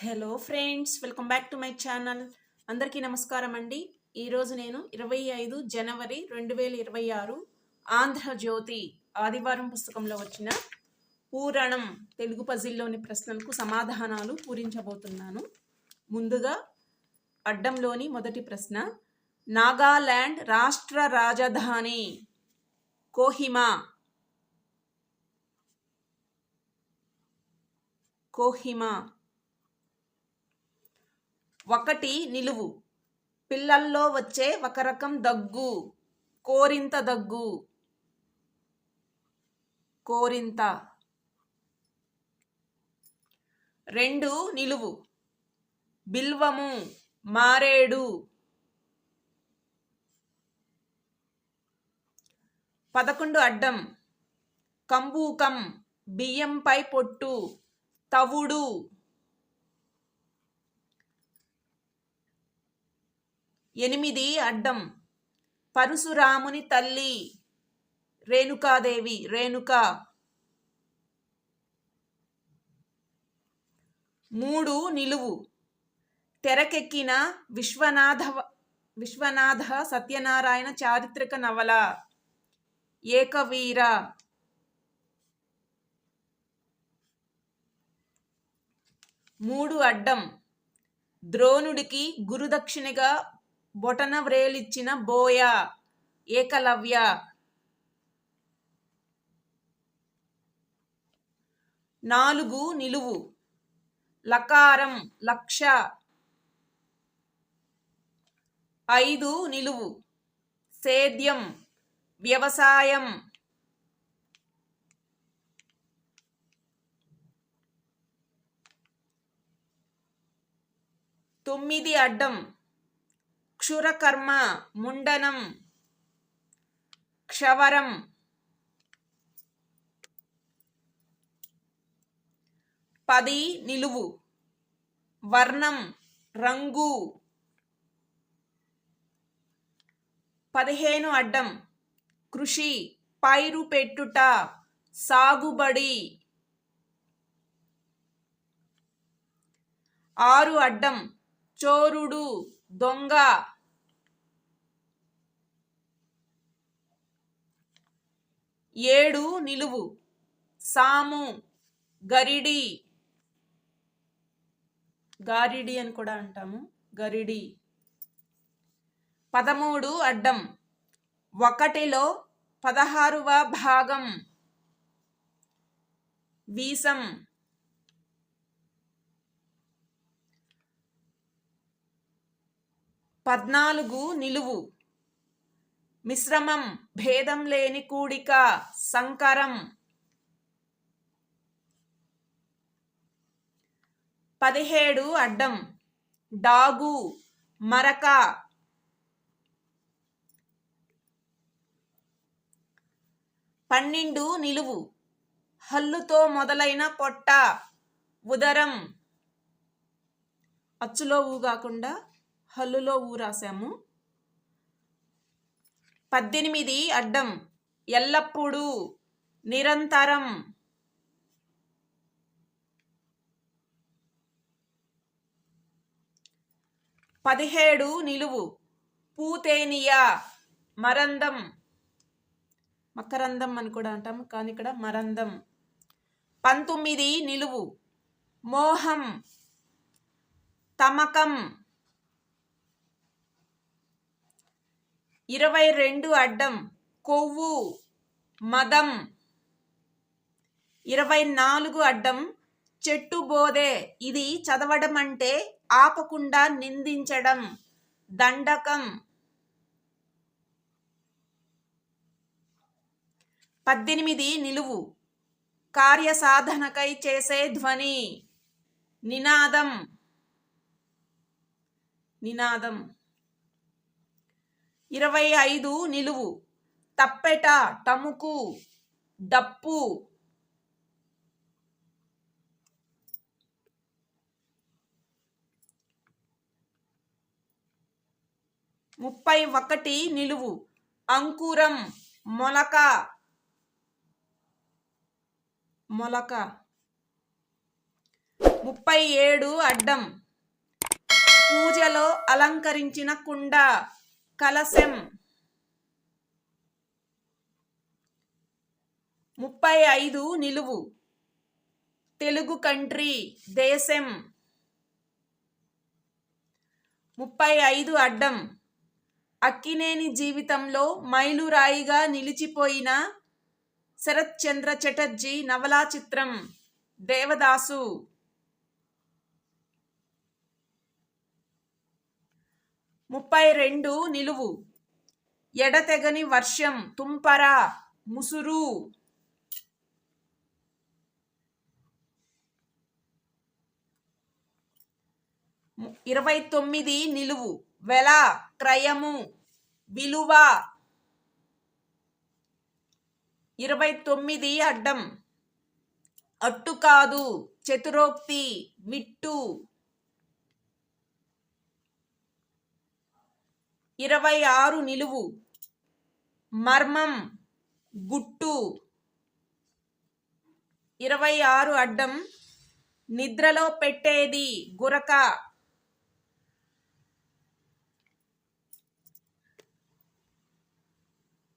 Hello friends welcome back to my channel. అందరికీ నమస్కారం అండి. ఈరోజు నేను ఇరవై ఐదు జనవరి రెండు వేల ఇరవై ఆరు ఆంధ్రజ్యోతి ఆదివారం పుస్తకంలో వచ్చిన పూరణం తెలుగు పజిల్లోని ప్రశ్నలకు సమాధానాలు పూరించబోతున్నాను. ముందుగా అడ్డంలోని మొదటి ప్రశ్న నాగాల్యాండ్ రాష్ట్ర రాజధాని కోహిమా? కోహిమా. ఒకటి నిలువు. పిల్లల్లో వచ్చే ఒక రకం దగ్గు. కోరింత దగ్గు. కోరింత. రెండు నిలువు. బిల్వము మారేడు. పదకొండు అడ్డం. కంబూకం బియ్యంపై పొట్టు. తవుడు. ఎనిమిది అడ్డం. పరశురాముని తల్లి రేణుకాదేవి రేణుక. మూడు నిలువు. తెరకెక్కిన విశ్వనాథ విశ్వనాథ సత్యనారాయణ చారిత్రక నవల. ఏకవీర. మూడు అడ్డం. ద్రోణుడికి గురుదక్షిణగా బొటన వ్రేలిచ్చిన బోయ ఏకలవ్య. నాలుగు నిలువు లకారం లక్ష. ఐదు నిలువు సేద్యం వ్యవసాయం. తొమ్మిది అడ్డం క్షురకర్మ ముండనం క్షవరం పది నిలువు వర్ణం రంగు పదిహేను అడ్డం కృషి పైరు పెట్టుట సాగుబడి ఆరు అడ్డం చోరుడు దొంగ ఏడు నిలువు. సాము గరిడి. గారిడి అని కూడా అంటాము. గరిడి. పదమూడు అడ్డం. ఒకటిలో పదహారువ భాగం. వీసం. పద్నాలుగు నిలువు. మిశ్రమం భేదం లేని కూడిక సంకరం. పదిహేడు అడ్డం. డాగు మరక. పన్నెండు నిలువు. హల్లుతో మొదలైన పొట్ట ఉదరం. అచ్చులో ఊ కాకుండా హల్లులో ఊ రాసాము పద్దెనిమిది అడ్డం. ఎల్లప్పుడూ నిరంతరం. పదిహేడు నిలువు. పూతేనియా మరందం. మకరందం అని కూడా అంటాము కానీ ఇక్కడ మరందం. పంతొమ్మిది నిలువు. మోహం. తమకం. ఇరవై రెండు అడ్డం కొవ్వు మదం. ఇరవై నాలుగు అడ్డం చెట్టు బోధే. ఇది చదవడం అంటే ఆపకుండా నిందించడం దండకం. పద్దెనిమిది నిలువు. కార్యసాధనకై చేసే ధ్వని. నినాదం. నినాదం. ఇరవై ఐదు నిలువు. తప్పెట టముకు డప్పు. ముప్పై ఒకటి నిలువు. అంకురం మొలక. మొలక. ముప్పై ఏడు అడ్డం. పూజలో అలంకరించిన కుండ. కలశం. ముప్పై ఐదు నిలువు. తెలుగు కంట్రీ దేశం. ముప్పై ఐదు అడ్డం. అక్కినేని జీవితంలో మైలురాయిగా నిలిచిపోయిన శరత్ చంద్ర చటర్జీ నవలా చిత్రం దేవదాసు. ముప్పై రెండు నిలువు. ఎడతెగని వర్షం తుంపర ముసురు. ము- ఇరవై తొమ్మిది నిలువు. వెల క్రయము విలువ. ఇరవై తొమ్మిది అడ్డం. అట్టు కాదు చతురోక్తి మిట్టు. ఇరవై ఆరు నిలువు. మర్మం గుట్టు. ఇరవై ఆరు అడ్డం. నిద్రలో పెట్టేది గురక.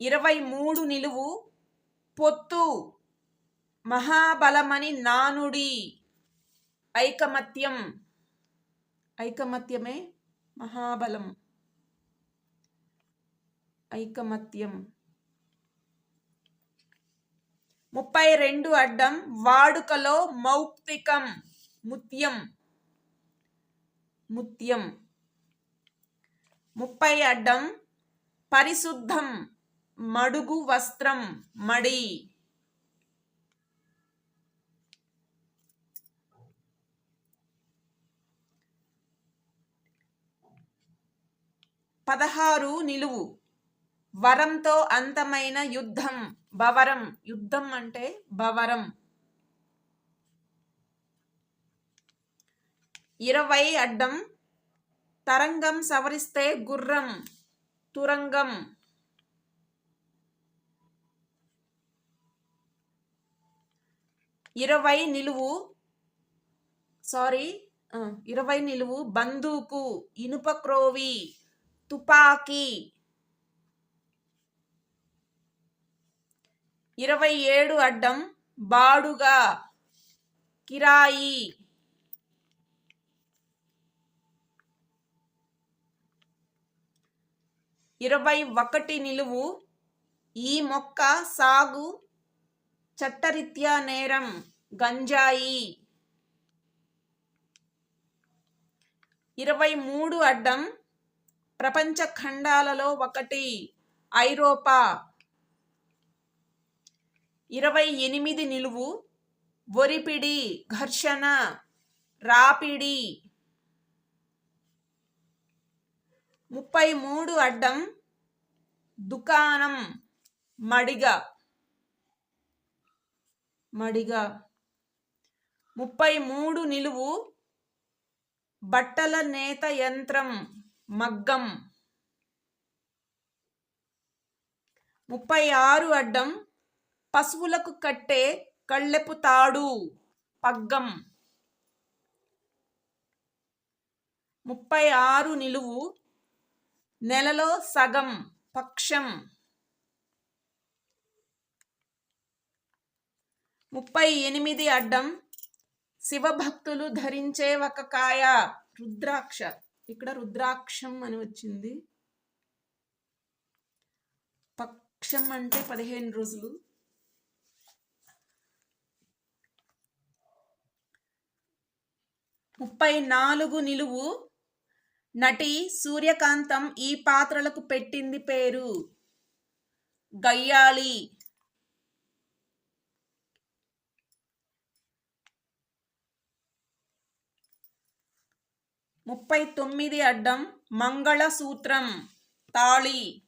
ఇరవై మూడు నిలువు. పొత్తు. మహాబలమని నానుడి. ఐకమత్యం. ఐకమత్యమే మహాబలం. ఐకమత్యం. ముప్పై రెండు అడ్డం వాడుకలో మౌక్తికం. ముత్యం. ముత్యం. ముప్పై అడ్డం పరిశుద్ధం. మడుగు వస్త్రం. మడి. పదహారు నిలువు. వరంతో అంతమైన యుద్ధం బవరం యుద్ధం అంటే బవరం ఇరవై అడ్డం. తరంగం సవరిస్తే గుర్రం తురంగం. ఇరవై నిలువు. సారీ ఇరవై నిలువు బందూకు ఇనుప క్రోవి తుపాకీ. ఇరవై ఏడు అడ్డం బాడుగా. కిరాయి. ఇరవై ఒకటి నిలువు. ఈ మొక్క సాగు చట్టరీత్యా నేరం గంజాయి. ఇరవై మూడు అడ్డం ప్రపంచ ఖండాలలో ఒకటి. ఐరోపా. ఇరవై ఎనిమిది నిలువు ఒరిపిడి ఘర్షణ రాపిడి. ముప్పై మూడు అడ్డం దుకాణం మడిగ. మడిగ. ముప్పై మూడు నిలువు బట్టల నేత యంత్రం మగ్గం. ముప్పై ఆరు అడ్డం పశువులకు కట్టే కళ్ళెపు తాడు. పగ్గం. ముప్పై ఆరు నిలువు. నెలలో సగం. పక్షం. ముప్పై ఎనిమిది అడ్డం. శివభక్తులు ధరించే ఒక కాయ. రుద్రాక్ష. ఇక్కడ రుద్రాక్షం అని వచ్చింది. పక్షం అంటే పదిహేను రోజులు. ముప్పై నాలుగు నిలువు నటి సూర్యకాంతం ఈ పాత్రలకు పెట్టింది పేరు. గయ్యాళి. ముప్పై తొమ్మిది అడ్డం మంగళసూత్రం తాళి.